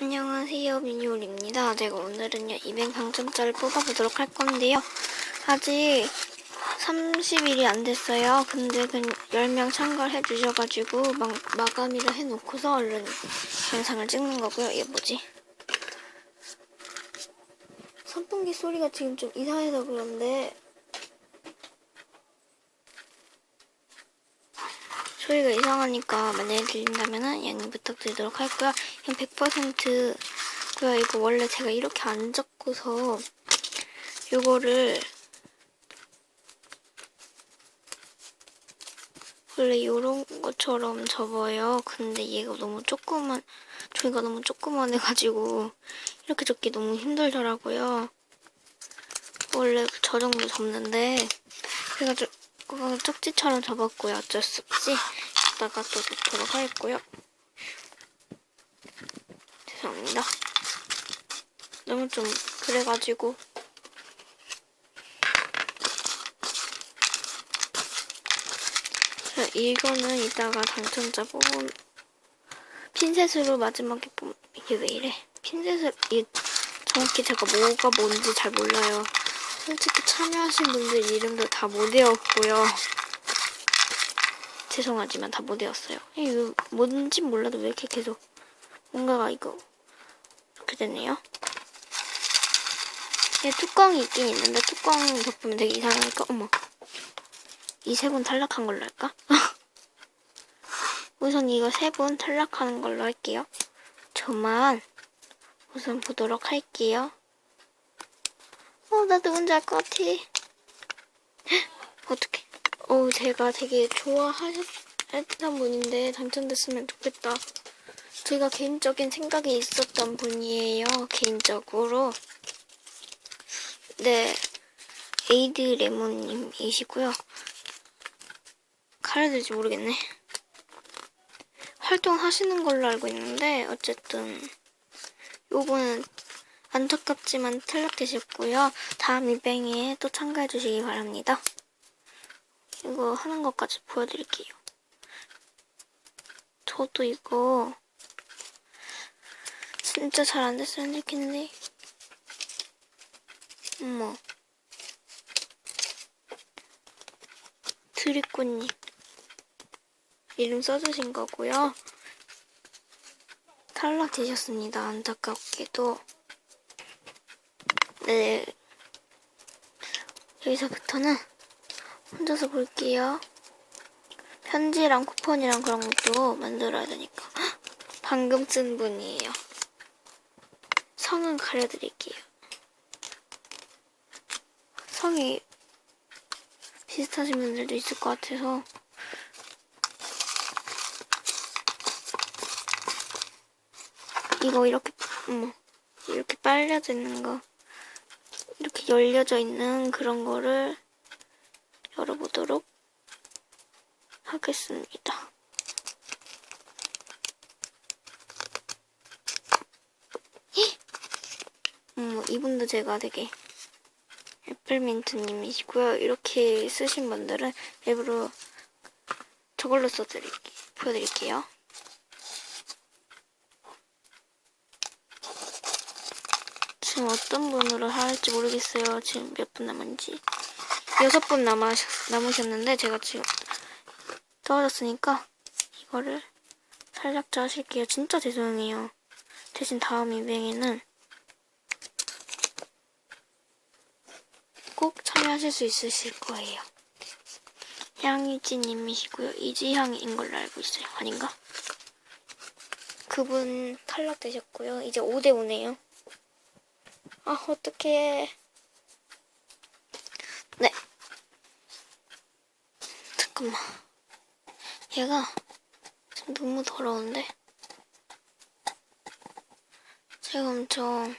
안녕하세요 미니올입니다. 제가 오늘은요 200 당첨자를 뽑아보도록 할 건데요. 아직 30일이 안 됐어요. 근데 그 10명 참가를 해주셔가지고 막, 마감일을 해놓고서 얼른 영상을 찍는 거고요. 얘 뭐지? 선풍기 소리가 지금 좀 이상해서 그런데 소리가 이상하니까 만약에 들린다면은 양해 부탁드리도록 하고요. 이건 100%고요. 이거 원래 제가 이렇게 안 적고서 요거를 원래 요런 것처럼 접어요. 근데 얘가 너무 조그만 종이가 너무 조그만해가지고 이렇게 접기 너무 힘들더라고요. 원래 저 정도 접는데 좀 그거 쪽지처럼 접었고요. 어쩔 수 없이 이따가 또 놓도록 하겠고요. 죄송합니다. 너무 좀 그래가지고 자, 이거는 이따가 당첨자 뽑은 핀셋으로 마지막에 뽑 이게 왜 이래? 핀셋을 이 정확히 제가 뭐가 뭔지 잘 몰라요. 솔직히 참여하신 분들 이름도 다 못 외웠고요. 죄송하지만 다 못 외웠어요. 이거 뭔지 몰라도 왜 이렇게 계속 뭔가가 이거 이렇게 되네요. 얘 뚜껑이 있긴 있는데 뚜껑 덮으면 되게 이상하니까 어머 이 세 분 탈락한 걸로 할까? 우선 이거 세 분 탈락하는 걸로 할게요. 저만 우선 보도록 할게요. 어, 나 누군지 알 것 같아. 어떡해. 어, 제가 되게 좋아하셨던 분인데 당첨됐으면 좋겠다. 제가 개인적인 생각이 있었던 분이에요. 개인적으로. 네. 에이드 레몬님이시고요. 가야 될지 모르겠네. 활동하시는 걸로 알고 있는데 어쨌든 요거는 안타깝지만 탈락되셨고요. 다음 이뱅에 또 참가해 주시기 바랍니다. 이거 하는 것까지 보여드릴게요. 저도 이거 진짜 잘 안 됐으면 좋겠는데 어머 드리꾸님 이름 써주신 거고요. 탈락되셨습니다. 안타깝게도 네. 여기서부터는 혼자서 볼게요. 편지랑 쿠폰이랑 그런 것도 만들어야 되니까. 헉! 방금 쓴 분이에요. 성은 가려드릴게요. 성이 비슷하신 분들도 있을 것 같아서. 이거 이렇게, 어머, 이렇게 빨려져 있는 거. 이렇게 열려져 있는 그런 거를 열어보도록 하겠습니다. 음, 이분도 제가 되게 애플민트님이시고요. 이렇게 쓰신 분들은 일부러 저걸로 써드릴게요. 보여드릴게요. 지금 어떤 분으로 할지 모르겠어요. 지금 몇 분 남았는지. 여섯 분 남으셨는데, 제가 지금 떨어졌으니까, 이거를 탈락자 하실게요. 진짜 죄송해요. 대신 다음 이뱅에는 꼭 참여하실 수 있으실 거예요. 향유진님이시고요. 이지향인 걸로 알고 있어요. 아닌가? 그분 탈락되셨고요. 이제 5대5네요. 아, 어떡해. 네. 잠깐만. 얘가 지금 너무 더러운데? 제가 엄청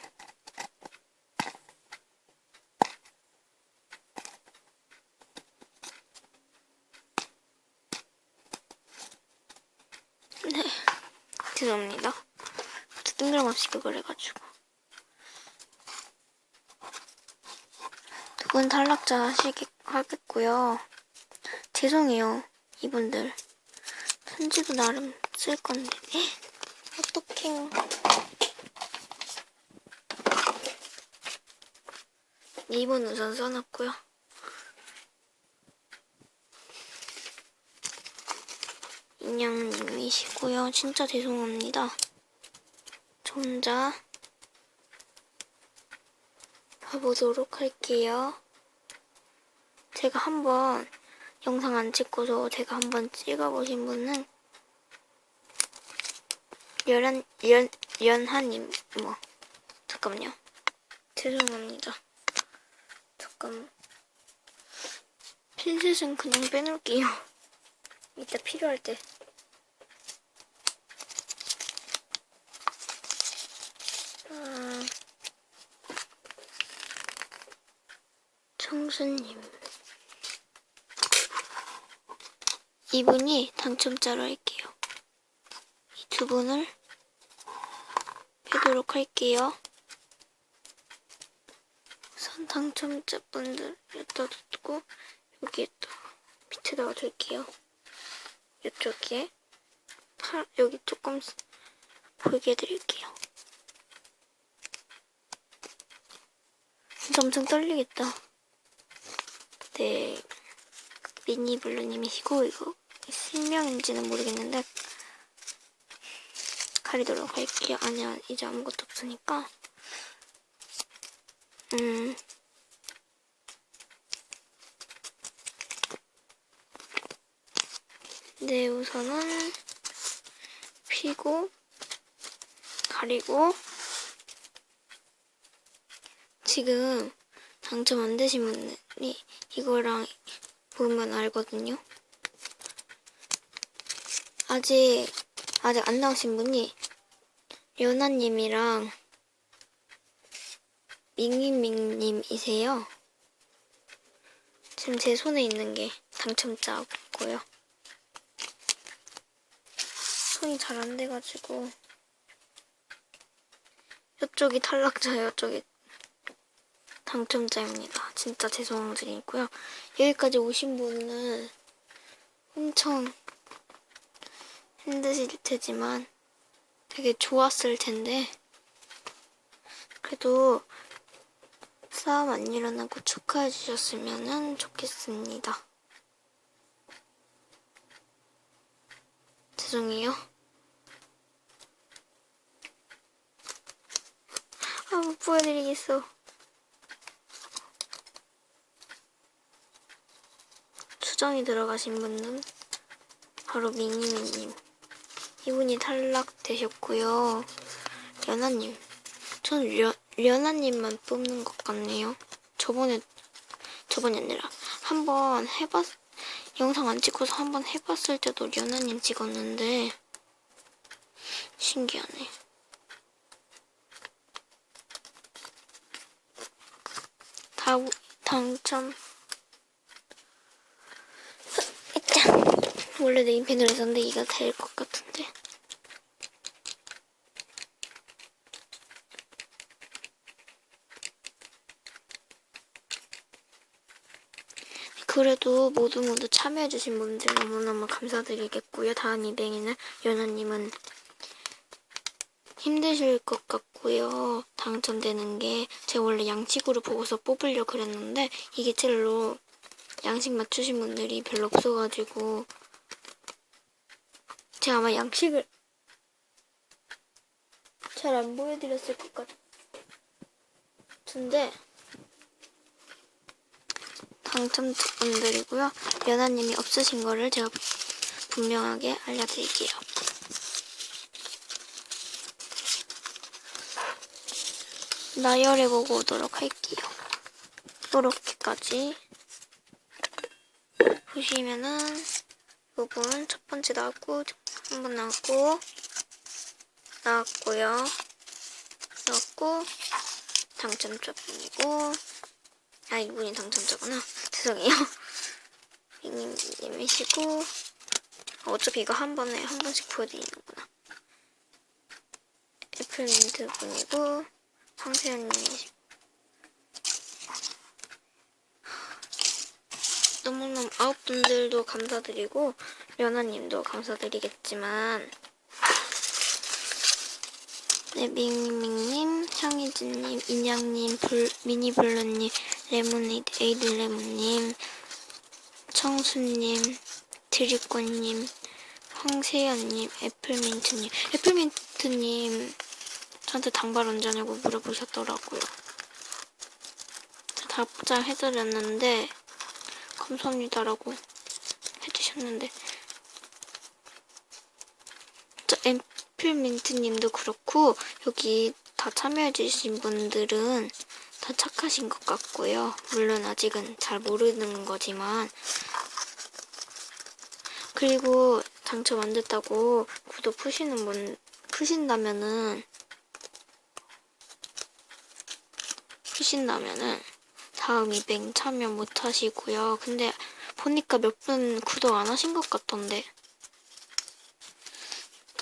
네. 죄송합니다. 뜬금없이 그걸 해가지고. 두분 탈락자 하시기, 하겠고요. 죄송해요, 이분들. 편지도 나름 쓸 건데. 어떡해요. 이분 우선 써놨고요. 인형님이시고요. 진짜 죄송합니다. 저 혼자 가보도록 할게요. 제가 한번 영상 안 찍고서 제가 한번 찍어보신 분은 연한 연 연하님 뭐 잠깐만요. 죄송합니다. 잠깐 핀셋은 그냥 빼놓을게요. 이따 필요할 때. 아, 청수님. 이분이 당첨자로 할게요. 이 두 분을 빼도록 할게요. 우선 당첨자분들 여기다 두고 여기에 또 밑에다가 둘게요. 이쪽에 파, 여기 조금 보이게 해드릴게요. 진짜 엄청 떨리겠다. 네, 미니블루님이시고 이거 실명인지는 모르겠는데 가리도록 할게요. 아니야, 이제 아무것도 없으니까. 음. 네, 우선은 피고 가리고 지금 당첨 안 되신 분들이 이거랑 보면 알거든요. 아직 아직 안 나오신 분이 연아님이랑 밍밍밍님이세요. 지금 제 손에 있는 게 당첨자고요. 손이 잘 안 돼가지고 이쪽이 탈락자예요. 이쪽이 당첨자입니다. 진짜 죄송드리고요. 여기까지 오신 분은 엄청 힘드실 테지만 되게 좋았을 텐데 그래도 싸움 안 일어나고 축하해 주셨으면 좋겠습니다. 죄송해요. 아, 못 보여드리겠어. 수정이 들어가신 분은 바로 미니미님. 이분이 탈락되셨고요. 연아님. 전 려, 연아님만 뽑는 것 같네요. 저번에, 저번이 아니라, 한번 해봤, 영상 안 찍고서 한번 해봤을 때도 연아님 찍었는데, 신기하네. 다, 당첨. 원래 네임펜으로 했었는데 이가 될 것 같은데. 그래도 모두 모두 참여해주신 분들 너무너무 감사드리겠고요. 다음 이벤트는 연아님은 힘드실 것 같고요. 당첨되는 게 제가 원래 양식으로 보고서 뽑으려 그랬는데 이게 첼로 양식 맞추신 분들이 별로 없어가지고 제가 아마 양식을 잘 안 보여드렸을 것 같은데 당첨분들이고요. 연아님이 없으신 거를 제가 분명하게 알려드릴게요. 나열해보고 오도록 할게요. 이렇게까지 보시면은 부분 첫 번째 나왔고 한번 나왔고 나왔고요. 나왔고 당첨자 분이고 아 이분이 당첨자구나. 죄송해요. 밍님이시고 어차피 이거 한 번에 한 번씩 보여드리는구나. 애플민트 분이고 황세현님이시고 너무너무 아홉 분들도 감사드리고 연아님도 감사드리겠지만 네 밍밍님 향이즈님, 인양님, 불, 미니블루님, 레모네이드, 에이드 레몬님, 청수님, 드리꼬님, 황세연님, 애플민트님. 애플민트님, 저한테 당발 언제냐고 물어보셨더라고요. 저 답장 해드렸는데, 감사합니다라고 해주셨는데, 저 애플민트님도 그렇고, 여기 다 참여해주신 분들은 다 착하신 것 같고요. 물론 아직은 잘 모르는 거지만, 그리고 당첨 안 됐다고 구독 푸시는 분 푸신다면은 푸신다면은 다음 이벤 참여 못 하시고요. 근데 보니까 몇 분 구독 안 하신 것 같던데.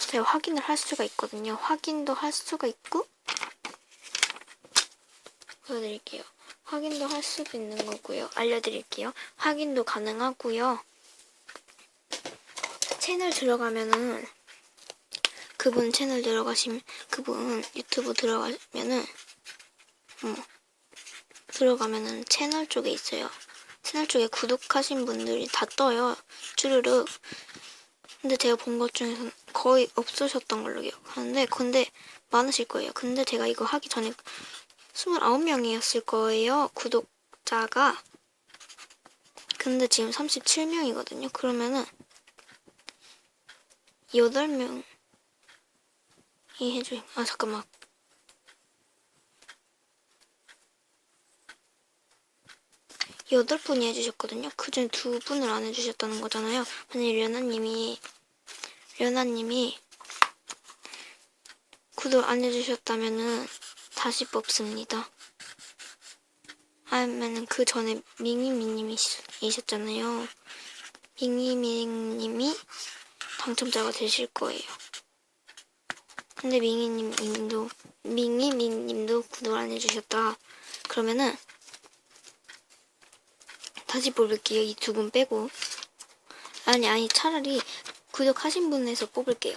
제가 확인을 할 수가 있거든요. 확인도 할 수가 있고 보여드릴게요. 확인도 할 수도 있는 거고요. 알려드릴게요. 확인도 가능하고요. 채널 들어가면은 그분 채널 들어가시면 그분 유튜브 들어가면은 어, 들어가면은 채널 쪽에 있어요. 채널 쪽에 구독하신 분들이 다 떠요. 쭈르륵. 근데 제가 본 것 중에서는 거의 없으셨던 걸로 기억하는데 근데 많으실 거예요. 근데 제가 이거 하기 전에 29명이었을 거예요. 구독자가. 근데 지금 37명이거든요. 그러면은 8명이 해주, 아, 잠깐만. 여덟 분이 해주셨거든요. 그 중에 두 분을 안 해주셨다는 거잖아요. 만약에 려나님이, 려나님이 구독 안 해주셨다면은 다시 뽑습니다. 아니면은 그 전에 밍이밍님이셨잖아요. 밍이밍님이 당첨자가 되실 거예요. 근데 밍이님 님도 밍이밍 님도 구독 안 해주셨다. 그러면은 다시 뽑을게요. 이 두 분 빼고. 아니 아니 차라리 구독하신 분에서 뽑을게요.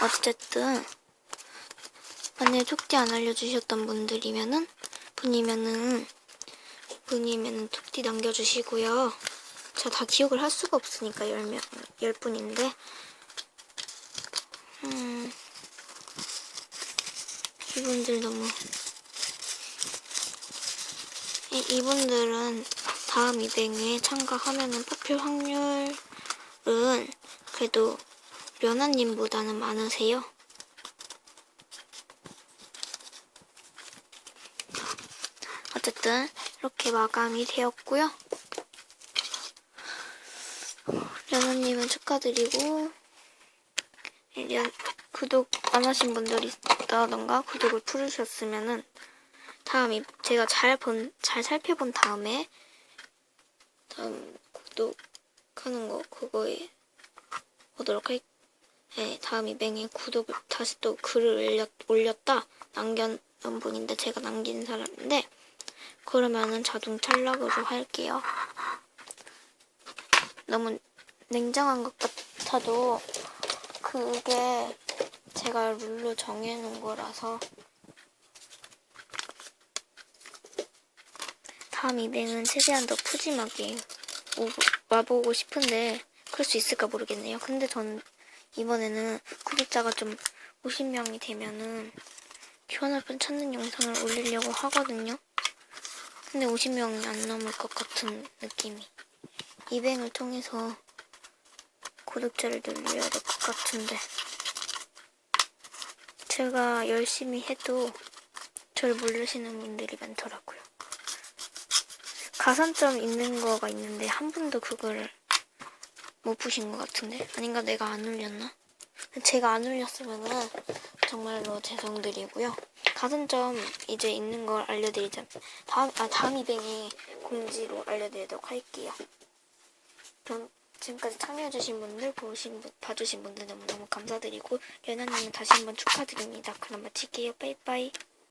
어쨌든 만약에 톡띠 안 알려주셨던 분들이면은 분이면은 분이면은 톡띠 남겨주시고요. 저다 기억을 할 수가 없으니까 열 명, 열 분인데, 음, 이분들 너무, 이, 이분들은 다음 이벤에 참가하면 은 뽑힐 확률 은 그래도 련아님보다는 많으세요. 어쨌든 이렇게 마감이 되었고요. 연우님은 축하드리고 연, 구독 안 하신 분들이 있다던가 구독을 풀으셨으면은 다음이 제가 잘 본 잘 살펴본 다음에 다음 구독 하는 거 그거에 보도록 할. 네, 다음 이벤에 구독을 다시 또 글을 올렸, 올렸다 남겨놓은 분인데 제가 남긴 사람인데 그러면은 자동 탈락으로 할게요. 너무 냉정한 것 같아도 그게 제가 룰로 정해놓은 거라서 다음 이벤은 최대한 더 푸짐하게 오- 와보고 싶은데 그럴 수 있을까 모르겠네요. 근데 전 이번에는 구독자가 좀 50명이 되면은 교환할분 찾는 영상을 올리려고 하거든요. 근데 50명이 안 넘을 것 같은 느낌이. 이뱅을 통해서 구독자를 늘려야 될 것 같은데. 제가 열심히 해도 저를 모르시는 분들이 많더라고요. 가산점 있는 거가 있는데 한 분도 그걸 못 보신 것 같은데 아닌가 내가 안 올렸나? 제가 안 올렸으면은 정말로 죄송드리고요. 가산점 이제 있는 걸 알려드리자면 다음 아 다음 이뱅이 공지로 알려드리도록 할게요. 그럼 지금까지 참여해주신 분들 보신 분 봐주신 분들 너무 너무 감사드리고 연아님 다시 한번 축하드립니다. 그럼 마칠게요. 빠이빠이.